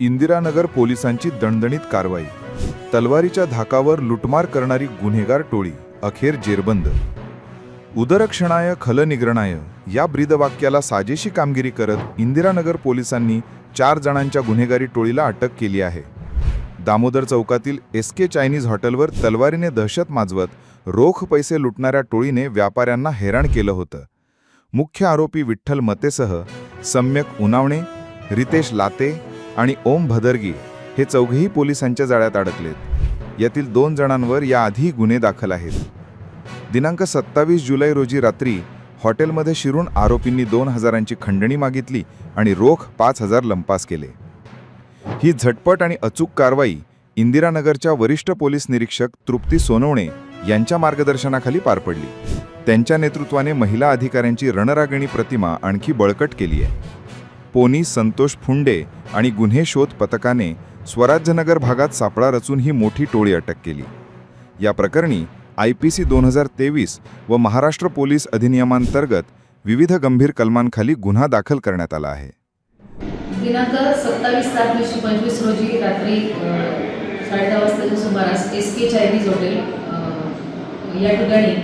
इंदिरानगर पोलिसांची दणदणीत कारवाई. तलवारीच्या धाकावर लुटमार करणारी गुन्हेगार टोळी अखेर जेरबंद. उदरक्षणाय खलनिग्रणाय या ब्रीदवाक्याला साजेशी कामगिरी करत इंदिरानगर पोलिसांनी चार जणांच्या गुन्हेगारी टोळीला अटक केली आहे. दामोदर चौकातील एस के चायनीज हॉटेलवर तलवारीने दहशत माजवत रोख पैसे लुटणाऱ्या टोळीने व्यापाऱ्यांना हैराण केलं होतं. मुख्य आरोपी विठ्ठल मतेसह सम्यक उनावणे रितेश लाते आणि ओम भदर्गी हे चौघेही पोलिसांच्या जाळ्यात अडकलेत. यातील दोन जणांवर याआधी गुन्हे दाखल आहेत. दिनांक सत्तावीस जुलै रोजी रात्री हॉटेलमध्ये शिरून आरोपींनी दोन हजारांची खंडणी मागितली आणि रोख पाच हजार लंपास केले. ही झटपट आणि अचूक कारवाई इंदिरानगरच्या वरिष्ठ पोलीस निरीक्षक तृप्ती सोनवणे यांच्या मार्गदर्शनाखाली पार पडली. त्यांच्या नेतृत्वाने महिला अधिकाऱ्यांची रणरागिणी प्रतिमा आणखी बळकट केली आहे. पोनी संतोष फुंडे आणि गुन्हे शोध पथकाने स्वराज्यनगर भागात सापळा रचून ही मोठी टोळी अटक केली. या प्रकरणी आय पी सी दोन हजार तेवीस व महाराष्ट्र पोलीस अधिनियमांतर्गत विविध गंभीर कलमांखाली गुन्हा दाखल करण्यात आला आहे. दिनांक सत्तावीस सात वीसशे पंचवीस रोजी रात्री साडे दहा वाजताच्या सुमारास एस के चायनीज हॉटेल या ठिकाणी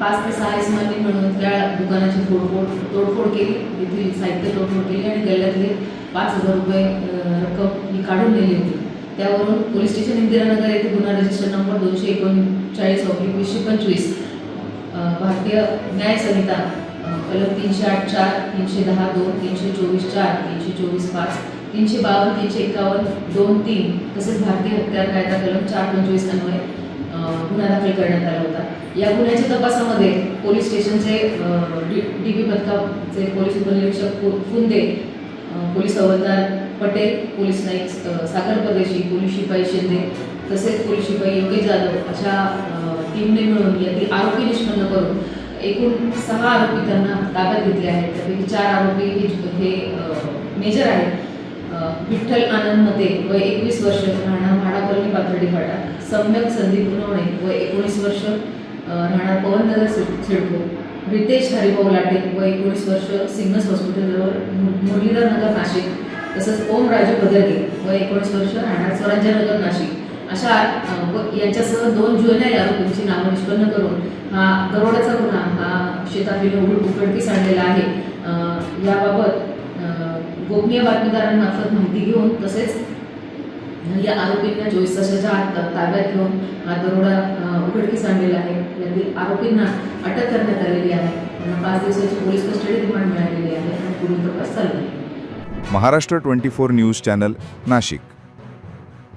पाच ते सहा इसमांनी मिळून त्या दुकानाची फोडफोड तोडफोड केली. तेथील साहित्य तोडफोड केली आणि गल्ल्यातले पाच हजार रुपये रक्कम ही काढून नेली होती. त्यावरून पोलीस स्टेशन इंदिरानगर येथे गुन्हा रजिस्टर नंबर दोनशे एकोणचाळीस ऑब्लिक वीसशे पंचवीस भारतीय न्याय संहिता कलम तीनशे आठ चार तीनशे दहा दोन तीनशे चोवीस चार तीनशे चोवीस पाच तीनशे बावन्न तीनशे एकावन्न दोन तीन तसेच भारतीय हत्यार कायदा कलम चार पंचवीस अन्वये गुन्हा दाखल करण्यात आला होता. या गुन्ह्याच्या तपासामध्ये पोलीस स्टेशनचे डी डी पी पथकाचे पोलीस उपनिरीक्षक फु- फुंदे पोलीस हवालदार पटेल पोलीस नाईक साखर सागर परदेशी पोलीस शिपाई शिंदे तसेच पोलीस शिपाई योगेश जाधव अशा टीमने मिळून यातील आरोपी निष्पन्न करून एकूण सहा आरोपी त्यांना ताब्यात घेतले आहेत. त्यापैकी चार आरोपी हे मेजर आहेत. विठ्ठल आनंद मते वय एकवीस वर्ष राहणार फाटा सम्यक संदीप पुनवणे व एकोणीस वर्ष राहणार पवनदादा सिड- सिडको. रितेश हरिभाऊ लाटे व एकोणीस वर्ष सिग्नस हॉस्पिटलवर मु- मुरलीधर नगर नाशिक तसंच ओम राजू भदरगे व एकोणीस वर्ष राहणार स्वराज्यनगर नाशिक. अशा व यांच्यासह दोन जुन्या आरोपींची नावं निष्पन्न करून हा दरोड्याचा गुन्हा हा शेतातील उघड उघडकीस आणलेला आहे. याबाबत गोपनीय बातमीदारांमार्फत माहिती घेऊन तसेच म्हणजे या आरोपींना चोवीस तासाच्या आत ताब्यात घेऊन दरोडा उघडकीस आणलेला आहे. यातील आरोपींना अटक करण्यात आलेली आहे. त्यांना पाच दिवसाची पोलीस कस्टडी रिमांड मिळालेली आहे. आणि पुढील तपास चालू आहे. Maharashtra twenty four news channel Nashik.